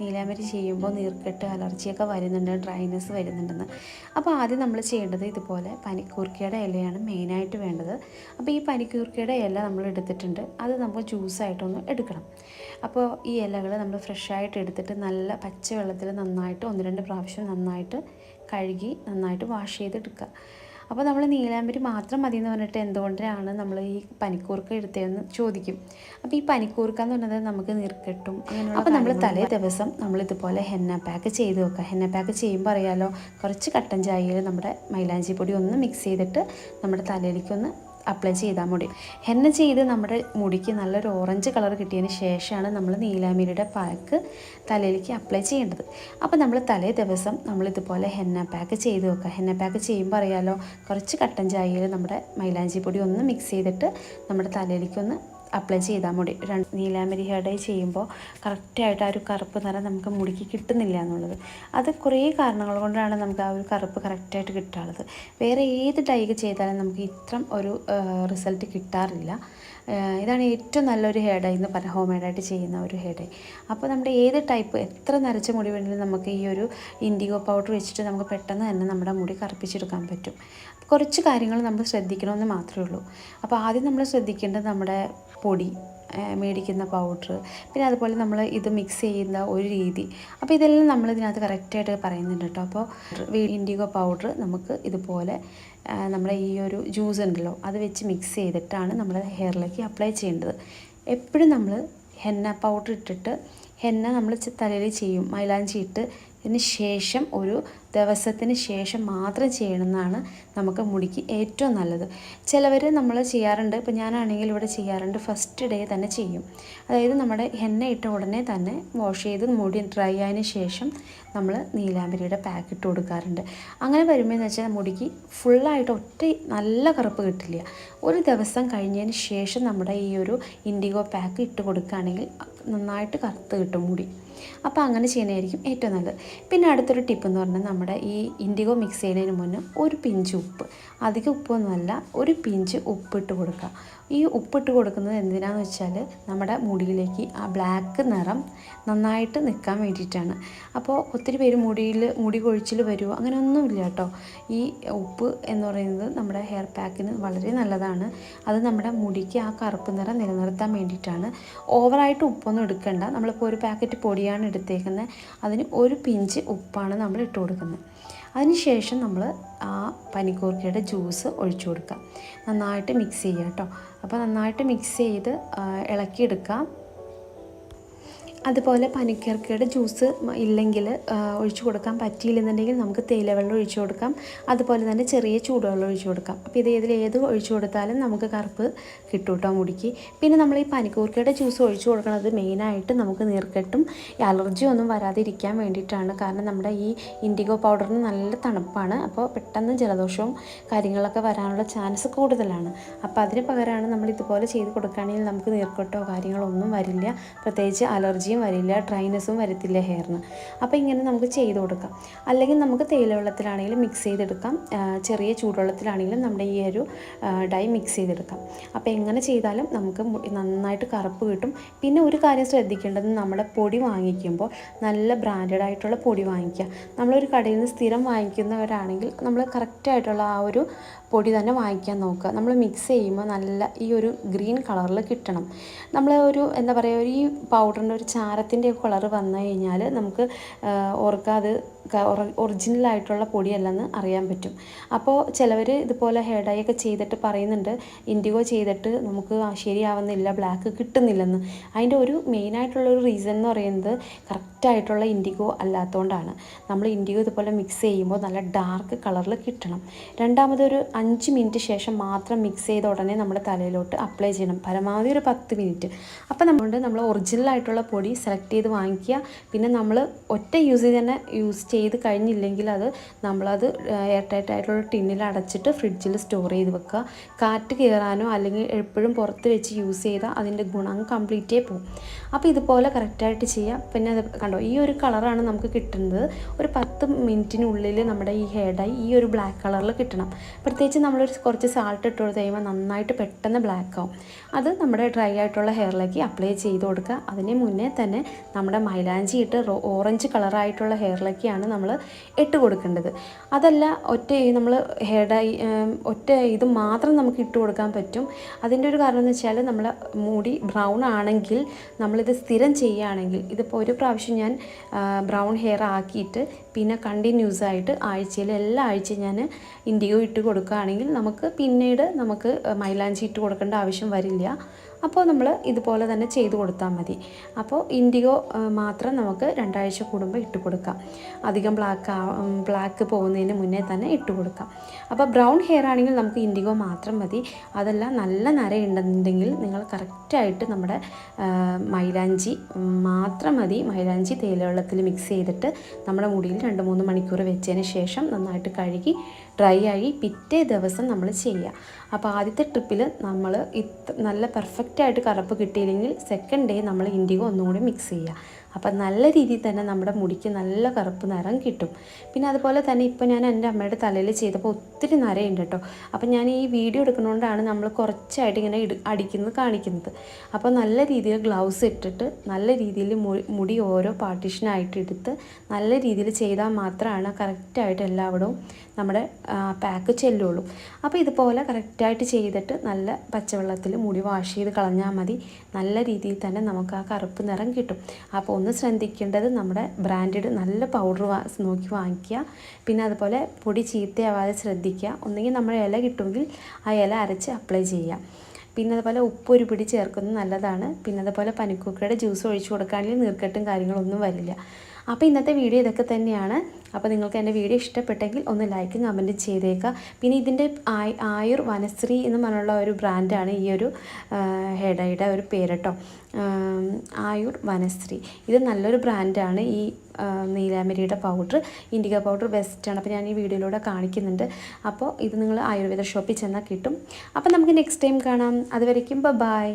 നീലാമ്പരി ചെയ്യുമ്പോൾ നീർക്കെട്ട് അലർജിയൊക്കെ വരുന്നുണ്ട് ഡ്രൈനെസ് വരുന്നുണ്ടെന്ന്. അപ്പോൾ ആദ്യം നമ്മൾ ചെയ്യേണ്ടത് ഇതുപോലെ പനിക്കൂർക്കയുടെ ഇലയാണ് മെയിനായിട്ട് വേണ്ടത്. അപ്പോൾ ഈ പനിക്കൂർക്കയുടെ ഇല നമ്മൾ എടുത്തിട്ടുണ്ട്. അത് നമുക്ക് ജ്യൂസായിട്ടൊന്ന് എടുക്കണം. അപ്പോൾ ഈ ഇലകൾ നമ്മൾ ഫ്രഷായിട്ട് എടുത്തിട്ട് നല്ല പച്ചവെള്ളത്തിൽ നന്നായിട്ട് ഒന്ന് രണ്ട് പ്രാവശ്യം നന്നായിട്ട് കഴുകി നന്നായിട്ട് വാഷ് ചെയ്തെടുക്കുക. അപ്പോൾ നമ്മൾ നീലാമ്പരി മാത്രം മതി എന്ന് പറഞ്ഞിട്ട് എന്തുകൊണ്ടാണ് നമ്മൾ ഈ പനിക്കൂർക്ക എടുത്തതെന്ന് ചോദിക്കും. അപ്പോൾ ഈ പനിക്കൂർക്ക എന്ന് പറഞ്ഞത് നമുക്ക് നീർക്കെട്ടും അപ്പോൾ നമ്മൾ തലേ ദിവസം നമ്മൾ ഇതുപോലെ ഹെന്ന പാക്ക് ചെയ്ത് വെക്കുക. ഹെന്ന പാക്ക് ചെയ്യുമ്പോൾ അറിയാലോ കുറച്ച് കട്ടൻ ചായയിൽ നമ്മുടെ മൈലാഞ്ചി പൊടി ഒന്ന് മിക്സ് ചെയ്തിട്ട് നമ്മുടെ തലയിലേക്ക് ഒന്ന് അപ്ലൈ ചെയ്താൽ മതി. ഹെന്ന ചെയ്ത് നമ്മുടെ മുടിക്ക് നല്ലൊരു ഓറഞ്ച് കളർ കിട്ടിയതിന് ശേഷമാണ് നമ്മൾ നീലാമിരിയുടെ പാക്ക് തലയിലേക്ക് അപ്ലൈ ചെയ്യേണ്ടത്. അപ്പോൾ നമ്മൾ തലേ ദിവസം നമ്മൾ ഇതുപോലെ ഹെന്ന പാക്ക് ചെയ്ത് വെക്കുക. ഹെന്ന പാക്ക് ചെയ്യുമ്പോൾ അറിയാലോ കുറച്ച് കട്ടൻ ചായയിൽ നമ്മുടെ മൈലാഞ്ചി പൊടി ഒന്ന് മിക്സ് ചെയ്തിട്ട് നമ്മുടെ തലയിലേക്ക് ഒന്ന് അപ്ലൈ ചെയ്താൽ മതി. രണ്ട് നീലാമ്പരി ഹെയർ ഡൈ ചെയ്യുമ്പോൾ കറക്റ്റായിട്ട് ആ ഒരു കറുപ്പ് നിറം നമുക്ക് മുടിക്ക് കിട്ടുന്നില്ല എന്നുള്ളത്. അത് കുറേ കാരണങ്ങൾ കൊണ്ടാണ് നമുക്ക് ആ ഒരു കറുപ്പ് കറക്റ്റായിട്ട് കിട്ടാറുള്ളത്. വേറെ ഏത് ഡൈ ചെയ്താലും നമുക്ക് ഇത്രം ഒരു റിസൾട്ട് കിട്ടാറില്ല. ഇതാണ് ഏറ്റവും നല്ലൊരു ഹെയർ ഡൈ എന്ന് പറഞ്ഞാൽ ഹോം മെയ്ഡായിട്ട് ചെയ്യുന്ന ഒരു ഹെയർ ഡൈ അപ്പോൾ നമ്മുടെ ഏത് ടൈപ്പ് എത്ര നരച്ച മുടി വേണമെങ്കിലും നമുക്ക് ഈ ഒരു ഇൻഡിഗോ പൗഡർ വെച്ചിട്ട് നമുക്ക് പെട്ടെന്ന് തന്നെ നമ്മുടെ മുടി കറുപ്പിച്ചെടുക്കാൻ പറ്റും. കുറച്ച് കാര്യങ്ങൾ നമ്മൾ ശ്രദ്ധിക്കണമെന്ന് മാത്രമേ ഉള്ളൂ. അപ്പോൾ ആദ്യം നമ്മൾ ശ്രദ്ധിക്കേണ്ടത് നമ്മുടെ പൊടി മേടിക്കുന്ന പൗഡർ പിന്നെ അതുപോലെ നമ്മൾ ഇത് മിക്സ് ചെയ്യുന്ന ഒരു രീതി. അപ്പോൾ ഇതെല്ലാം നമ്മൾ ഇതിനകത്ത് കറക്റ്റായിട്ട് പറയുന്നുണ്ട് കേട്ടോ. അപ്പോൾ ഇൻഡിഗോ പൗഡർ നമുക്ക് ഇതുപോലെ നമ്മുടെ ഈ ഒരു ജ്യൂസ് ഉണ്ടല്ലോ അത് വെച്ച് മിക്സ് ചെയ്തിട്ടാണ് നമ്മൾ ഹെയറിലേക്ക് അപ്ലൈ ചെയ്യേണ്ടത്. എപ്പോഴും നമ്മൾ ഹെന്ന പൗഡർ ഇട്ടിട്ട് ഹെന്ന നമ്മൾ തലയിൽ ചെയ്യും മൈലാഞ്ചി ഇട്ട് ഇതിന് ശേഷം ഒരു ദിവസത്തിന് ശേഷം മാത്രം ചെയ്യണമെന്നാണ് നമുക്ക് മുടിക്ക് ഏറ്റവും നല്ലത്. ചിലവർ നമ്മൾ ചെയ്യാറുണ്ട്. ഇപ്പോൾ ഞാനാണെങ്കിൽ ഇവിടെ ചെയ്യാറുണ്ട്. ഫസ്റ്റ് ഡേ തന്നെ ചെയ്യും. അതായത് നമ്മുടെ എണ്ണ ഇട്ട ഉടനെ തന്നെ വാഷ് ചെയ്ത് മുടി ഡ്രൈ ആയതിനു ശേഷം നമ്മൾ നീലാംബരിയുടെ പാക്ക് ഇട്ട് കൊടുക്കാറുണ്ട്. അങ്ങനെ വരുമ്പോൾ എന്ന് വെച്ചാൽ മുടിക്ക് ഫുള്ളായിട്ട് ഒറ്റ നല്ല കറുപ്പ് കിട്ടില്ല. ഒരു ദിവസം കഴിഞ്ഞതിന് ശേഷം നമ്മുടെ ഈ ഒരു ഇൻഡിഗോ പാക്ക് ഇട്ട് കൊടുക്കുകയാണെങ്കിൽ നന്നായിട്ട് കറുത്ത് കിട്ടും മുടി. അപ്പോൾ അങ്ങനെ ചെയ്യുന്നതായിരിക്കും ഏറ്റവും നല്ലത്. പിന്നെ അടുത്തൊരു ടിപ്പ് എന്ന് പറഞ്ഞാൽ നമ്മുടെ ഈ ഇൻഡിഗോ മിക്സ് ചെയ്യുന്നതിന് മുന്നേ ഒരു പിഞ്ച് ഉപ്പ്. അധികം ഉപ്പൊന്നുമല്ല ഒരു പിഞ്ച് ഉപ്പിട്ട് കൊടുക്കുക. ഈ ഉപ്പിട്ട് കൊടുക്കുന്നത് എന്തിനാന്ന് വെച്ചാൽ നമ്മുടെ മുടിയിലേക്ക് ആ ബ്ലാക്ക് നിറം നന്നായിട്ട് നിൽക്കാൻ വേണ്ടിയിട്ടാണ്. അപ്പോൾ ഒത്തിരി പേര് മുടിയിൽ മുടി കൊഴിച്ചിൽ വരുമോ അങ്ങനെ ഒന്നുമില്ല കേട്ടോ. ഈ ഉപ്പ് എന്ന് പറയുന്നത് നമ്മുടെ ഹെയർ പാക്കിന് വളരെ നല്ലതാണ്. അത് നമ്മുടെ മുടിക്ക് ആ കറുപ്പ് നിറം നിലനിർത്താൻ വേണ്ടിയിട്ടാണ്. ഓവറായിട്ട് ഉപ്പൊന്നും എടുക്കേണ്ട. നമ്മളിപ്പോൾ ഒരു പാക്കറ്റ് പൊടിയാണ് എടുത്തേക്കുന്നത് അതിന് ഒരു പിഞ്ച് ഉപ്പാണ് നമ്മൾ ഇട്ട് കൊടുക്കുന്നത് അതിനുശേഷം നമ്മൾ ആ പനിക്കൂർക്കയുടെ ജ്യൂസ് ഒഴിച്ചു കൊടുക്കുക നന്നായിട്ട് മിക്സ് ചെയ്യുക കേട്ടോ അപ്പോൾ നന്നായിട്ട് മിക്സ് ചെയ്ത് ഇളക്കിയെടുക്കുക അതുപോലെ പനിക്കർക്കയുടെ ജ്യൂസ് ഇല്ലെങ്കിൽ ഒഴിച്ചു കൊടുക്കാൻ പറ്റിയില്ലെന്നുണ്ടെങ്കിൽ നമുക്ക് തേയിലവെള്ളം ഒഴിച്ചു കൊടുക്കാം. അതുപോലെ തന്നെ ചെറിയ ചൂടുവെള്ളം ഒഴിച്ചു കൊടുക്കാം. അപ്പോൾ ഇത് ഇതിൽ ഏത് ഒഴിച്ചു കൊടുത്താലും നമുക്ക് കറുപ്പ് കിട്ടും കേട്ടോ മുടിക്ക്. പിന്നെ നമ്മൾ ഈ പനിക്കൂർക്കയുടെ ജ്യൂസ് ഒഴിച്ചു കൊടുക്കുന്നത് മെയിനായിട്ട് നമുക്ക് നീർക്കെട്ടും അലർജി ഒന്നും വരാതിരിക്കാൻ വേണ്ടിയിട്ടാണ്. കാരണം നമ്മുടെ ഈ ഇൻഡിഗോ പൗഡറിന് നല്ല തണുപ്പാണ്. അപ്പോൾ പെട്ടെന്ന് ജലദോഷവും കാര്യങ്ങളൊക്കെ വരാനുള്ള ചാൻസ് കൂടുതലാണ്. അപ്പോൾ അതിന് പകരമാണ് നമ്മൾ ഇതുപോലെ ചെയ്ത് കൊടുക്കുകയാണെങ്കിൽ നമുക്ക് നീർക്കെട്ടോ കാര്യങ്ങളോ ഒന്നും വരില്ല. പ്രത്യേകിച്ച് അലർജിയും വരില്ല ഡ്രൈനെസ്സും വരത്തില്ല ഹെയറിന്. അപ്പോൾ ഇങ്ങനെ നമുക്ക് ചെയ്ത് കൊടുക്കാം. അല്ലെങ്കിൽ നമുക്ക് തേയില വെള്ളത്തിലാണെങ്കിലും മിക്സ് ചെയ്തെടുക്കാം ചെറിയ ചൂടുവെള്ളത്തിലാണെങ്കിലും നമ്മുടെ ഈ ഒരു ഡൈ മിക്സ് ചെയ്തെടുക്കാം. അപ്പോൾ എങ്ങനെ ചെയ്താലും നമുക്ക് നന്നായിട്ട് കറുപ്പ് കിട്ടും. പിന്നെ ഒരു കാര്യം ശ്രദ്ധിക്കേണ്ടത് നമ്മുടെ പൊടി വാങ്ങിക്കുമ്പോൾ നല്ല ബ്രാൻഡഡ് ആയിട്ടുള്ള പൊടി വാങ്ങിക്കുക. നമ്മളൊരു കടയിൽ നിന്ന് സ്ഥിരം വാങ്ങിക്കുന്നവരാണെങ്കിൽ നമ്മൾ കറക്റ്റായിട്ടുള്ള ആ ഒരു പൊടി തന്നെ വാങ്ങിക്കാൻ നോക്കുക. നമ്മൾ മിക്സ് ചെയ്യുമ്പോൾ നല്ല ഈ ഒരു ഗ്രീൻ കളറിൽ കിട്ടണം. നമ്മൾ ഒരു എന്താ പറയുക ഒരു ഈ പൗഡറിന്റെ ഒരു ചാരത്തിന്റെ കളർ വന്നു കഴിഞ്ഞാൽ നമുക്ക് ഓർക്കാത് ഒറിജിനലായിട്ടുള്ള പൊടിയല്ലെന്ന് അറിയാൻ പറ്റും. അപ്പോൾ ചിലവർ ഇതുപോലെ ഹെയർ ഡൈ ഒക്കെ ചെയ്തിട്ട് പറയുന്നുണ്ട് ഇൻഡിഗോ ചെയ്തിട്ട് നമുക്ക് ശരിയാവുന്നില്ല ബ്ലാക്ക് കിട്ടുന്നില്ലെന്ന്. അതിന്റെ ഒരു മെയിനായിട്ടുള്ളൊരു റീസൺ എന്ന് പറയുന്നത് കറക്റ്റായിട്ടുള്ള ഇൻഡിഗോ അല്ലാത്തതുകൊണ്ടാണ് നമ്മൾ ഇൻഡിഗോ ഇതുപോലെ മിക്സ് ചെയ്യുമ്പോൾ നല്ല ഡാർക്ക് കളറിൽ കിട്ടണം. രണ്ടാമതൊരു അഞ്ച് മിനിറ്റ് ശേഷം മാത്രം മിക്സ് ചെയ്ത ഉടനെ നമ്മുടെ തലയിലോട്ട് അപ്ലൈ ചെയ്യണം. പരമാവധി ഒരു പത്ത് മിനിറ്റ് അപ്പോൾ നമ്മളുണ്ട് നമ്മൾ ഒറിജിനൽ ആയിട്ടുള്ള പൊടി സെലക്ട് ചെയ്ത് വാങ്ങിക്കുക. പിന്നെ നമ്മൾ ഒറ്റ യൂസ് ചെയ്ത് തന്നെ യൂസ് ചെയ്ത് കഴിഞ്ഞില്ലെങ്കിൽ അത് നമ്മളത് എയർ ടൈറ്റ് ആയിട്ടുള്ള ടിന്നിൽ അടച്ചിട്ട് ഫ്രിഡ്ജിൽ സ്റ്റോർ ചെയ്ത് വെക്കുക. കാറ്റ് കയറാനോ അല്ലെങ്കിൽ എപ്പോഴും പുറത്ത് വെച്ച് യൂസ് ചെയ്താൽ അതിന്റെ ഗുണം കംപ്ലീറ്റേ പോകും അപ്പോൾ ഇതുപോലെ കറക്റ്റായിട്ട് ചെയ്യാം. പിന്നെ അത് കണ്ടോ ഈ ഒരു കളറാണ് നമുക്ക് കിട്ടുന്നത്. ഒരു പത്ത് മിനിറ്റിനുള്ളിൽ നമ്മുടെ ഈ ഹെയർ ഡൈ ഈ ഒരു ബ്ലാക്ക് കളറിൽ കിട്ടണം. പ്രത്യേകിച്ച് നമ്മളൊരു കുറച്ച് സാൾട്ട് ഇട്ട് കൊടുത്ത് കഴിയുമ്പോൾ നന്നായിട്ട് പെട്ടെന്ന് ബ്ലാക്ക് ആവും. അത് നമ്മുടെ ഡ്രൈ ആയിട്ടുള്ള ഹെയറിലേക്ക് അപ്ലൈ ചെയ്ത് കൊടുക്കുക. അതിന് മുന്നേ തന്നെ നമ്മുടെ മൈലാഞ്ചി ഇട്ട് ഓറഞ്ച് കളറായിട്ടുള്ള ഹെയറിലേക്കാണ് നമ്മൾ ഇട്ട് കൊടുക്കേണ്ടത്. അതല്ല ഒറ്റ നമ്മൾ ഹെയർ ഒറ്റ ഇത് മാത്രം നമുക്ക് ഇട്ട് കൊടുക്കാൻ പറ്റും. അതിന്റെ ഒരു കാരണം എന്ന് വെച്ചാൽ നമ്മൾ മുടി ബ്രൗൺ ആണെങ്കിൽ നമ്മളിത് സ്ഥിരം ചെയ്യുകയാണെങ്കിൽ ഇതിപ്പോൾ ഒരു പ്രാവശ്യം ഞാൻ ബ്രൗൺ ഹെയർ ആക്കിയിട്ട് പിന്നെ കണ്ടിന്യൂസ് ആയിട്ട് ആഴ്ചയിൽ എല്ലാ ആഴ്ചയും ഞാൻ ഇൻഡിഗോ ഇട്ട് കൊടുക്കുകയാണെങ്കിൽ നമുക്ക് പിന്നീട് നമുക്ക് മൈലാഞ്ചി ഇട്ട് കൊടുക്കേണ്ട ആവശ്യം വരില്ല. അപ്പോൾ നമ്മൾ ഇതുപോലെ തന്നെ ചെയ്ത് കൊടുത്താൽ മതി. അപ്പോൾ ഇൻഡിഗോ മാത്രം നമുക്ക് രണ്ടാഴ്ച കൂടുമ്പോൾ ഇട്ട് കൊടുക്കാം. അധികം ബ്ലാക്ക് ബ്ലാക്ക് പോകുന്നതിന് മുന്നേ തന്നെ ഇട്ട് കൊടുക്കാം. അപ്പോൾ ബ്രൗൺ ഹെയർ ആണെങ്കിൽ നമുക്ക് ഇൻഡിഗോ മാത്രം മതി. അതല്ല നല്ല നരയുണ്ടെന്നുണ്ടെങ്കിൽ നിങ്ങൾ കറക്റ്റായിട്ട് നമ്മുടെ മൈലാഞ്ചി മാത്രം മതി. മൈലാഞ്ചി തേയിലവെള്ളത്തിൽ മിക്സ് ചെയ്തിട്ട് നമ്മുടെ മുടിയിൽ രണ്ട് മൂന്ന് മണിക്കൂർ വെച്ചതിന് ശേഷം നന്നായിട്ട് കഴുകി ഡ്രൈ ആയി പിറ്റേ ദിവസം നമ്മൾ ചെയ്യുക അപ്പോൾ ആദ്യത്തെ ട്രിപ്പിൽ നമ്മൾ നല്ല പെർഫെക്റ്റ് ആയിട്ട് കറുപ്പ് കിട്ടിയില്ലെങ്കിൽ സെക്കൻഡ് ഡേ നമ്മൾ ഇൻഡിഗോ ഒന്നുകൂടി മിക്സ് ചെയ്യുക അപ്പോൾ നല്ല രീതിയിൽ തന്നെ നമ്മുടെ മുടിക്ക് നല്ല കറുപ്പ് നിറം കിട്ടും. പിന്നെ അതുപോലെ തന്നെ ഇപ്പോൾ ഞാൻ എന്റെ അമ്മയുടെ തലയിൽ ചെയ്തപ്പോൾ ഒത്തിരി നരയുണ്ട് കേട്ടോ. അപ്പം ഞാൻ ഈ വീഡിയോ എടുക്കുന്നതുകൊണ്ടാണ് നമ്മൾ കുറച്ചായിട്ട് ഇങ്ങനെ അടിക്കുന്നത് കാണിക്കുന്നത്. അപ്പോൾ നല്ല രീതിയിൽ ഗ്ലൗസ് ഇട്ടിട്ട് നല്ല രീതിയിൽ മുടി ഓരോ പാർട്ടീഷനായിട്ട് എടുത്ത് നല്ല രീതിയിൽ ചെയ്താൽ മാത്രമാണ് കറക്റ്റായിട്ട് എല്ലാവിടവും നമ്മുടെ പാക്ക് ചെല്ലുള്ളൂ. അപ്പോൾ ഇതുപോലെ കറക്റ്റായിട്ട് ചെയ്തിട്ട് നല്ല പച്ചവെള്ളത്തിൽ മുടി വാഷ് ചെയ്ത് കളഞ്ഞാൽ മതി. നല്ല രീതിയിൽ തന്നെ നമുക്ക് ആ കറുപ്പ് നിറം കിട്ടും. അപ്പോൾ ഒന്ന് ശ്രദ്ധിക്കേണ്ടത് നമ്മുടെ ബ്രാൻഡഡ് നല്ല പൗഡർ നോക്കി വാങ്ങിക്കുക. പിന്നെ അതുപോലെ പൊടി ചീത്തയാവാതെ ശ്രദ്ധിക്കുക. ഒന്നെങ്കിൽ നമ്മൾ ഇല കിട്ടുമെങ്കിൽ ആ ഇല അരച്ച് അപ്ലൈ ചെയ്യുക. പിന്നെ അതുപോലെ ഉപ്പ് ഒരു പിടി ചേർക്കുന്നത് നല്ലതാണ്. പിന്നെ അതുപോലെ പനിക്കൂക്കയുടെ ജ്യൂസ് ഒഴിച്ചു കൊടുക്കുകയാണെങ്കിൽ നീർക്കെട്ടും കാര്യങ്ങളൊന്നും വരില്ല. അപ്പോൾ ഇന്നത്തെ വീഡിയോ ഇതൊക്കെ തന്നെയാണ്. അപ്പോൾ നിങ്ങൾക്ക് എന്റെ വീഡിയോ ഇഷ്ടപ്പെട്ടെങ്കിൽ ഒന്ന് ലൈക്കും കമന്റും ചെയ്തേക്കുക. പിന്നെ ഇതിന്റെ ആയ് ആയുർ വനശ്രീ എന്ന് പറഞ്ഞുള്ള ഒരു ബ്രാൻഡാണ് ഈ ഒരു ഹെഡയുടെ ഒരു പേര് കേട്ടോ. ആയുർ വനശ്രീ. ഇത് നല്ലൊരു ബ്രാൻഡാണ് ഈ നീലാമരിയുടെ പൗഡർ ഇൻഡിക പൗഡർ ബെസ്റ്റാണ് അപ്പോൾ ഞാൻ ഈ വീഡിയോയിലൂടെ കാണിക്കുന്നുണ്ട്. അപ്പോൾ ഇത് നിങ്ങൾ ആയുർവേദ ഷോപ്പിൽ ചെന്നാൽ കിട്ടും. അപ്പോൾ നമുക്ക് നെക്സ്റ്റ് ടൈം കാണാം. അതുവരയ്ക്കും ബൈ.